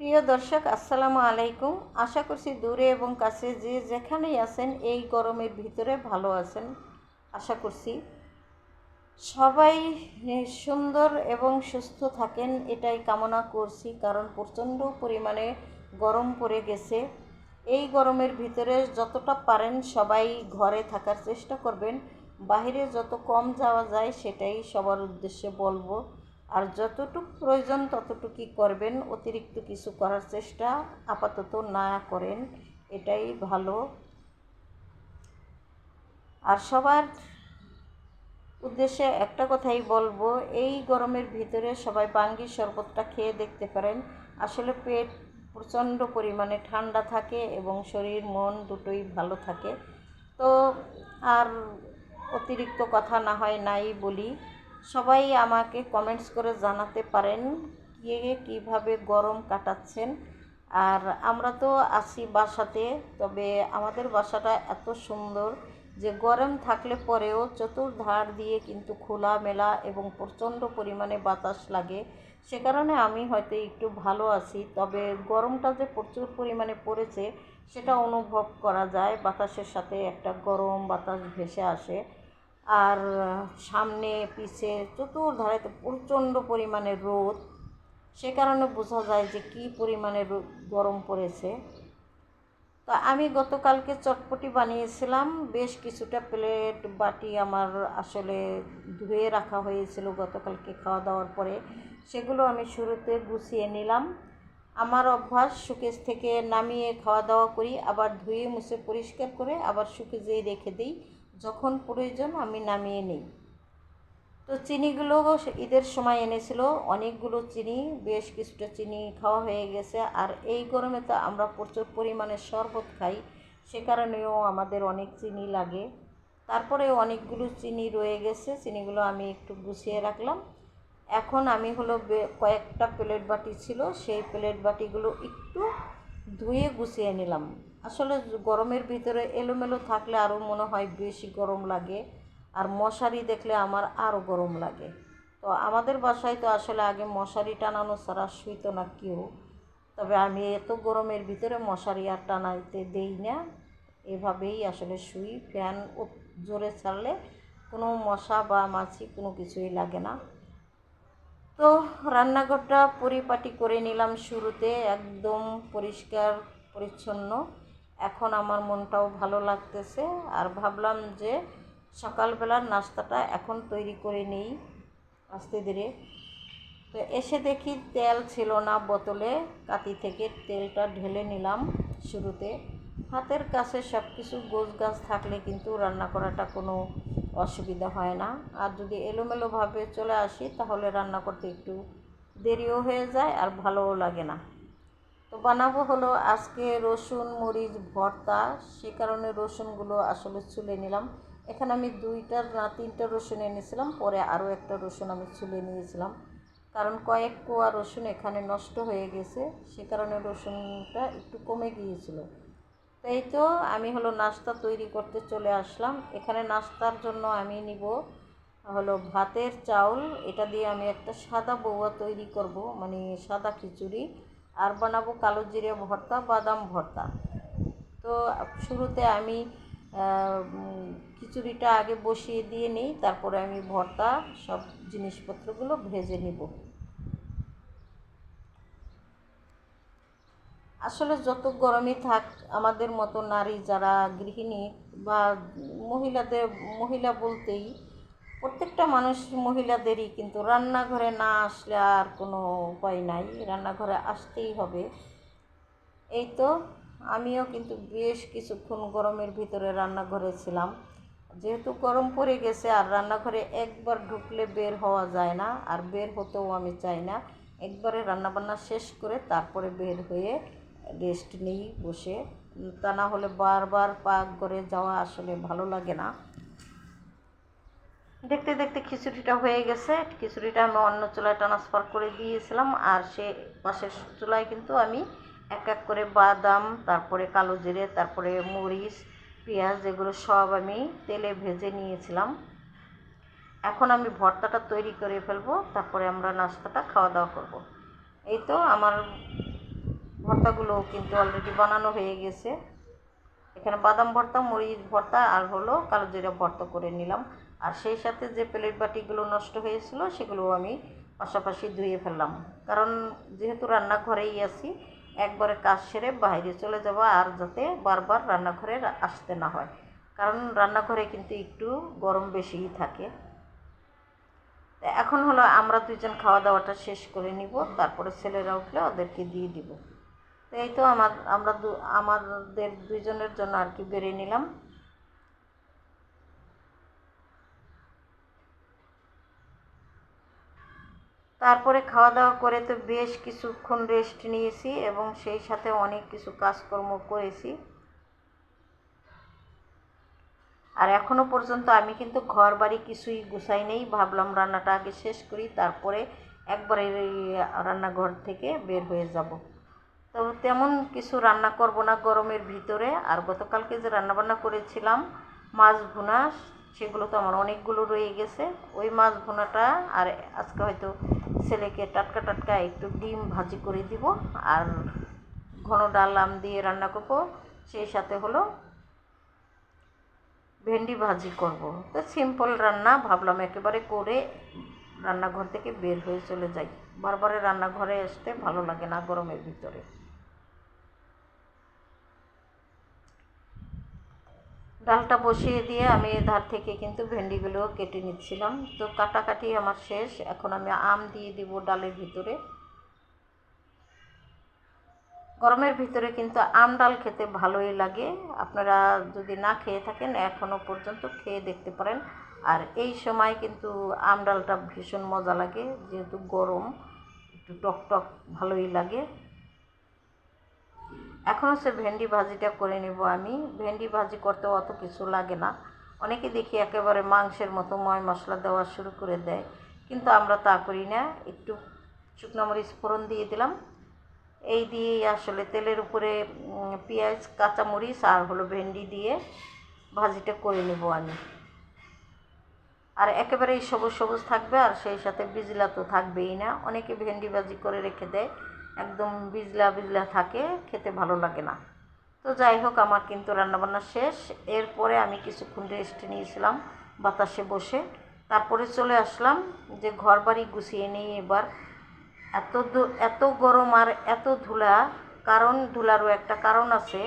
প্রিয় দর্শক, আসসালামু আলাইকুম। আশা করছি দূরে এবং কাছে যে যেখানেই আছেন, এই গরমের ভিতরে ভালো আছেন। আশা করছি সবাই সুন্দর এবং সুস্থ থাকেন, এটাই কামনা করছি। কারণ প্রচণ্ড পরিমাণে গরম পড়ে গেছে। এই গরমের ভিতরে যতটা পারেন সবাই ঘরে থাকার চেষ্টা করবেন। বাইরে যত কম যাওয়া যায়, সেটাই সবার উদ্দেশ্যে বলব। আর যতটুকু প্রয়োজন ততটুকুই করবেন, অতিরিক্ত কিছু করার চেষ্টা আপাতত না করেন, এটাই ভালো। আর সবার উদ্দেশ্যে একটা কথাই বলব, এই গরমের ভিতরে সবাই বাঙ্গি শরবতটা খেয়ে দেখতে পারেন। আসলে পেট প্রচণ্ড পরিমাণে ঠান্ডা থাকে এবং শরীর, মন দুটোই ভালো থাকে। তো আর অতিরিক্ত কথা না হয় নাই বলি। সবাই আমাকে কমেন্টস করে জানাতে পারেন কে কীভাবে গরম কাটাচ্ছেন। আর আমরা তো আছি বাসাতে, তবে আমাদের বাসাটা এত সুন্দর যে গরম থাকলে পরেও চতুর্ধার দিয়ে কিন্তু খোলা মেলা এবং প্রচণ্ড পরিমাণে বাতাস লাগে। সে কারণে আমি হয়তো একটু ভালো আছি, তবে গরমটা যে প্রচুর পরিমাণে পড়েছে সেটা অনুভব করা যায়। বাতাসের সাথে একটা গরম বাতাস ভেসে আসে। আর সামনে, পিছে, চতুর্ধারে তো প্রচণ্ড পরিমাণে রোদ। সে কারণে বোঝা যায় যে কী পরিমাণে গরম পড়েছে। তো আমি গতকালকে চটপটি বানিয়েছিলাম। বেশ কিছুটা প্লেট বাটি আমার আসলে ধুয়ে রাখা হয়েছিল গতকালকে খাওয়া দাওয়ার পরে। সেগুলো আমি শুরুতে গুছিয়ে নিলাম। আমার অভ্যাস, সুকেজ থেকে নামিয়ে খাওয়া দাওয়া করি, আবার ধুয়ে মুছে পরিষ্কার করে আবার সুকেজেই রেখে দিই। যখন প্রয়োজন আমি নামিয়ে নিই। তো চিনিগুলো ঈদের সময় এনেছিল। অনেকগুলো চিনি, বেশ কিছুটা চিনি খাওয়া হয়ে গেছে। আর এই গরমে তো আমরা প্রচুর পরিমাণে শরবত খাই, সে কারণেও আমাদের অনেক চিনি লাগে। তারপরে অনেকগুলো চিনি রয়ে গেছে, চিনিগুলো আমি একটু গুছিয়ে রাখলাম। এখন আমি হলো কয়েকটা প্লেট বাটি ছিল, সেই প্লেট বাটিগুলো একটু ধুয়ে গুছিয়ে নিলাম। আসলে গরমের ভিতরে এলোমেলো থাকলে আরও মনে হয় বেশি গরম লাগে, আর মশারি দেখলে আমার আরও গরম লাগে। তো আমাদের বাসায় তো আসলে আগে মশারি টানানো ছাড়া শুইতো না কেউ। তবে আমি এত গরমের ভিতরে মশারি আর টানাইতে দেই না। এভাবেই আসলে শুই, ফ্যান জোরে ছাড়লে কোনো মশা বা মাছি কোনো কিছুই লাগে না। তো রান্নাঘরটা পরিপাটি করে নিলাম শুরুতে, একদম পরিষ্কার, পরিচ্ছন্ন। এখন আমার মনটাও ভালো লাগতেছে আর ভাবলাম যে সকালবেলার নাস্তাটা এখন তৈরি করে নেই আস্তে ধীরে তো এসে দেখি তেল ছিল না বোতলে কাতি থেকে তেলটা ঢেলে নিলাম শুরুতে। হাতের কাছে সব কিছু গোছ গাছ থাকলে কিন্তু রান্না করাটা কোনো অসুবিধা হয় না। আর যদি এলোমেলোভাবে চলে আসি তাহলে রান্না করতে একটু দেরিও হয়ে যায় আর ভালোও লাগে না। তো বানাবো হলো আজকে রসুন, মরিচ, ভর্তা। সে কারণে রসুনগুলো আসলে ছুলে নিলাম। এখানে আমি দুইটা না তিনটা রসুন এনেছিলাম, পরে আরও একটা রসুন আমি ছুলে নিয়েছিলাম। কারণ কয়েক কোয়া রসুন এখানে নষ্ট হয়ে গেছে, সে কারণে রসুনটা একটু কমে গিয়েছিল। তো এই তো আমি হলো নাস্তা তৈরি করতে চলে আসলাম। এখানে নাস্তার জন্য আমি নিব হলো ভাতের চাউল। এটা দিয়ে আমি একটা সাদা বৌয়া তৈরি করব মানে সাদা খিচুড়ি। আর বানাবো কালো জিরে ভর্তা, বাদাম ভর্তা। তো শুরুতে আমি খিচুড়িটা আগে বসিয়ে দিয়ে নিই, তারপরে আমি ভর্তা, সব জিনিসপত্রগুলো ভেজে নিব। আসলে যত গরমই থাক, আমাদের মতো নারী যারা গৃহিণী বা মহিলাদের, মহিলা বলতেই প্রত্যেকটা মানুষ মহিলাদেরই কিন্তু রান্নাঘরে না আসলে আর কোনো উপায় নাই। রান্নাঘরে আসতেই হবে। এই তো আমিও কিন্তু বেশ কিছুক্ষণ গরমের ভিতরে রান্নাঘরে ছিলাম। যেহেতু গরম পড়ে গেছে আর রান্নাঘরে একবার ঢুকলে বের হওয়া যায় না আর বের হতেও আমি চাই না। একবারে রান্নাবান্না শেষ করে তারপরে বের হয়ে রেস্ট নিই বসে। তা না হলে বারবার পাক করে যাওয়া আসলে ভালো লাগে না। দেখতে দেখতে খিচুড়িটা হয়ে গেছে। খিচুড়িটা আমি অন্য চুলায় ট্রান্সফার করে দিয়েছিলাম। আর সে পাশের চুলায় কিন্তু আমি এক এক করে বাদাম, তারপরে কালো জিরে, তারপরে মরিচ, পেঁয়াজ এগুলো সব আমি তেলে ভেজে নিয়েছিলাম। এখন আমি ভর্তাটা তৈরি করে ফেলব। তারপরে আমরা নাস্তাটা খাওয়া দাওয়া করব। এই তো আমার ভর্তাগুলোও কিন্তু অলরেডি বানানো হয়ে গেছে। এখানে বাদাম ভর্তা, মরিচ ভর্তা আর হলো কালো জিরা ভর্তা করে নিলাম। আর সেই সাথে যে প্লেট বাটিগুলো নষ্ট হয়েছিল সেগুলো আমি পাশাপাশি ধুয়ে ফেললাম। কারণ যেহেতু রান্নাঘরেই আছি, একবারে কাজ সেরে বাইরে চলে যাব আর যাতে বারবার রান্নাঘরে আসতে না হয়। কারণ রান্নাঘরে কিন্তু একটু গরম বেশিই থাকে। এখন হলো আমরা দুজন খাওয়া দাওয়াটা শেষ করে নিব, তারপরে ছেলেরা উঠলে ওদেরকে দিয়ে দিব। তো এই তো আমার আমরা আমাদের দুজনের জন্য আর কি বেরিয়ে নিলাম। তারপরে খাওয়া দাওয়া করে তো বেশ কিছুক্ষণ রেস্ট নিয়েছি এবং সেই সাথে অনেক কিছু কাজকর্ম করেছি। আর এখনও পর্যন্ত আমি কিন্তু ঘর বাড়ি কিছুই গুছাই নেই। ভাবলাম রান্নাটা আগে শেষ করি, তারপরে একবারে রান্নাঘর থেকে বের হয়ে যাব। তো তেমন কিছু রান্না করব না গরমের ভিতরে। আর গতকালকে যে রান্নাবান্না করেছিলাম, মাছ ভুনা, সেগুলো তো আমার অনেকগুলো রয়ে গেছে। ওই মাছ ভুনাটা আর আজকে হয়তো ছেলেকে টাটকা টাটকা একটু ডিম ভাজি করে দিব আর ঘন ডাল আম দিয়ে রান্না করব। সেই সাথে হলো ভেন্ডি ভাজি করব। তো সিম্পল রান্না, ভাবলাম একেবারে করে রান্নাঘর থেকে বের হয়ে চলে যাই। বারবারে রান্নাঘরে আসতে ভালো লাগে না গরমের ভিতরে। ডালটা বসিয়ে দিয়ে আমি ধার থেকে কিন্তু ভেন্ডিগুলো কেটে নিচ্ছিলাম। তো কাটাকাটি আমার শেষ। এখন আমি আম দিয়ে দিব ডালের ভিতরে। গরমের ভিতরে কিন্তু আম ডাল খেতে ভালোই লাগে। আপনারা যদি না খেয়ে থাকেন এখনও পর্যন্ত খেয়ে দেখতে পারেন। আর এই সময় কিন্তু আম ডালটা ভীষণ মজা লাগে, যেহেতু গরম, একটু টক টক ভালোই লাগে। এখন হচ্ছে ভেন্ডি ভাজিটা করে নেব আমি। ভেন্ডি ভাজি করতে অত কিছু লাগে না। অনেকে দেখি একেবারে মাংসের মতো ময় মশলা দেওয়া শুরু করে দেয়। কিন্তু আমরা তা করি না। একটু শুকনো মরিচ ফোড়ন দিয়ে দিলাম। এই দিয়েই আসলে তেলের উপরে পেঁয়াজ কাঁচামরিচ আর হলো ভেন্ডি দিয়ে ভাজিটা করে নেব আমি। আর একেবারেই সবুজ সবুজ থাকবে আর সেই সাথে বিজলা তো থাকবেই না। অনেকে ভেন্ডি ভাজি করে রেখে দেয়। একদম বিজলা বিজলা থাকে, খেতে ভালো লাগে না। তো যাই হোক, আমার কিন্তু রান্নাবান্না শেষ। এরপরে আমি কিছুক্ষণ রেস্ট নিয়েছিলাম বাতাসে বসে। তারপরে চলে আসলাম যে ঘর বাড়ি গুছিয়ে নিই এবার। এত এত গরম আর এত ধুলা, কারণ ধুলারও একটা কারণ আছে।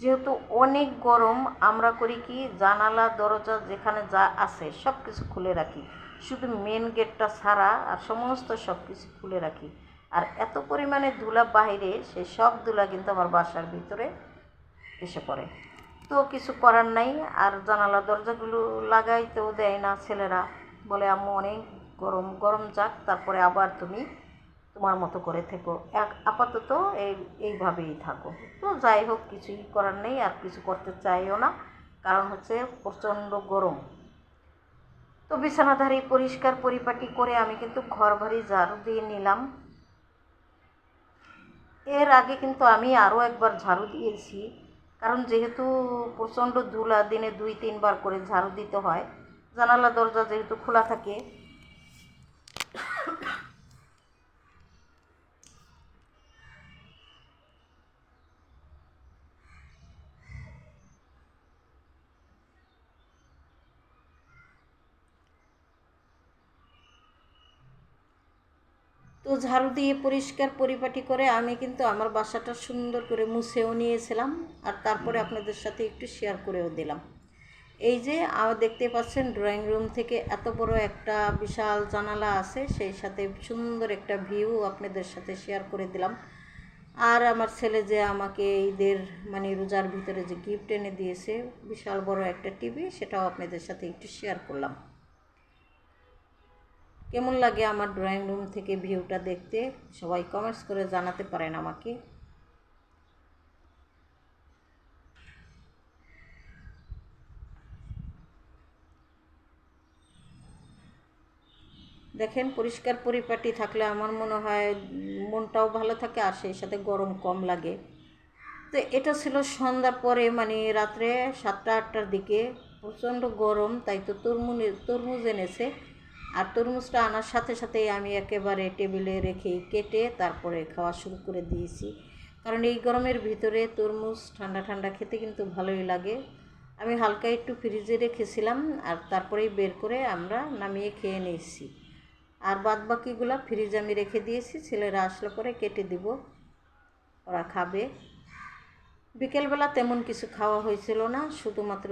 যেহেতু অনেক গরম, আমরা করি কি, জানালা, দরজা যেখানে যা আছে সব কিছু খুলে রাখি। শুধু মেন গেটটা ছাড়া আর সমস্ত সব কিছু খুলে রাখি। আর এত পরিমাণে ধুলা বাইরে সেই সব ধুলা কিন্তু আমার বাসার ভিতরে এসে পড়ে। তো কিছু করার নাই, আর জানালা দরজাগুলো লাগাইতেও দেয় না ছেলেরা। বলে, আম্মু, অনেক গরম গরম যাক, তারপরে আবার তুমি তোমার মতো করে থেকো। এক, আপাতত এই, এইভাবেই থাকো। তো যাই হোক, কিছুই করার নেই, আর কিছু করতে চাইও না, কারণ হচ্ছে প্রচণ্ড গরম। তো বিছানাধারী পরিষ্কার পরিপাটি করে আমি কিন্তু ঘর ভারি ঝাড়ু দিয়ে নিলাম। এর আগে কিন্তু আমি আরও একবার ঝাড়ু দিয়েছি। কারণ যেহেতু প্রচণ্ড ধুলা, দিনে দুই, তিনবার করে ঝাড়ু দিতে হয়, জানালা দরজা যেহেতু খোলা থাকে তো ঝাড়ু দিয়ে পরিষ্কার পরিপাটি করে আমি কিন্তু আমার বাসাটা সুন্দর করে মুছেও নিয়েছিলাম আর তারপরে আপনাদের সাথে একটু শেয়ার করেও দিলাম। এই যে দেখতে পাচ্ছেন ড্রয়িং রুম থেকে এত বড় একটা বিশাল জানালা আছে, সেই সাথে সুন্দর একটা ভিউ আপনাদের সাথে শেয়ার করে দিলাম। আর আমার ছেলে যে আমাকে ঈদের মানে রোজার ভিতরে যে গিফট এনে দিয়েছে, বিশাল বড় একটা টিভি সেটাও আপনাদের সাথে একটু শেয়ার করলাম। কেমন লাগে আমার ড্রয়িং রুম থেকে ভিউটা দেখতে? সবাই কমেন্টস করে জানাতে পারেন আমাকে। দেখেন, পরিষ্কার পরিপাটি থাকলে আমার মনে হয় মনটাও ভালো থাকে, আর সেই সাথে গরম কম লাগে। তো এটা ছিল সন্ধ্যার পরে মানে রাত্রে সাতটা আটটার দিকে। প্রচণ্ড গরম, তাই তো তরমুজ তরমুজ এনেছে। আর তরমুজটা আনার সাথে সাথেই আমি একেবারে টেবিলে রেখে কেটে তারপরে খাওয়া শুরু করে দিয়েছি। কারণ এই গরমের ভিতরে তরমুজ ঠান্ডা ঠান্ডা খেতে কিন্তু ভালোই লাগে। আমি হালকা একটু ফ্রিজে রেখেছিলাম আর তারপরেই বের করে আমরা নামিয়ে খেয়ে নিয়েছি। আর বাদ বাকিগুলো ফ্রিজে আমি রেখে দিয়েছি, ছেলেরা আসলে পরে কেটে দিব, ওরা খাবে। বিকেলবেলা তেমন কিছু খাওয়া হয়েছিল না, শুধুমাত্র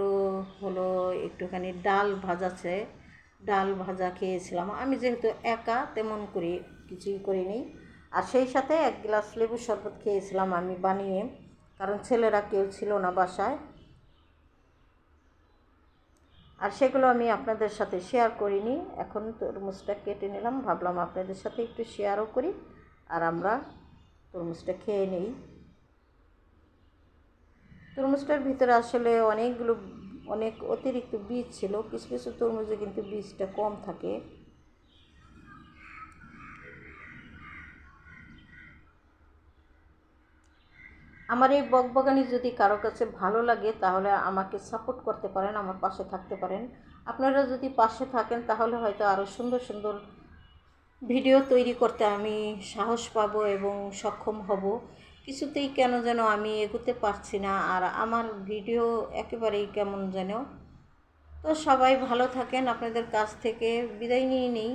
হলো একটুখানি ডাল ভাজাছে ডাল ভাজা খেয়েছিলাম। আমি যেহেতু একা, তেমন করে কিছুই করিনি। আর সেই সাথে এক গ্লাস লেবু শরবত খেয়েছিলাম আমি বানিয়ে, কারণ ছেলেরা কেউ ছিল না বাসায়। আর সেগুলো আমি আপনাদের সাথে শেয়ার করিনি। এখন তরমুজটা কেটে নিলাম। ভাবলাম আপনাদের সাথে একটু শেয়ারও করি। আর আমরা তরমুজটা খেয়ে নিই। তরমুজটার ভিতরে আসলে অনেকগুলো অনেক অতিরিক্ত বীজ ছিল, কিছু কিছু তরমুজে কিন্তু বীজটা কম থাকে। আমার এই বকবগানি যদি কারও কাছে ভালো লাগে, তাহলে আমাকে সাপোর্ট করতে পারেন, আমার পাশে থাকতে পারেন। আপনারা যদি পাশে থাকেন, তাহলে হয়তো আরও সুন্দর সুন্দর ভিডিও তৈরি করতে আমি সাহস পাবো এবং সক্ষম হব। কিছুতেই কেন যেন আমি এগোতে পারছি না আর আমার ভিডিও একেবারেই কেমন যেন। তো সবাই ভালো থাকেন, আপনাদের কাছ থেকে বিদায় নিয়ে নিই।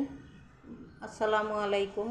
আসসালামু আলাইকুম।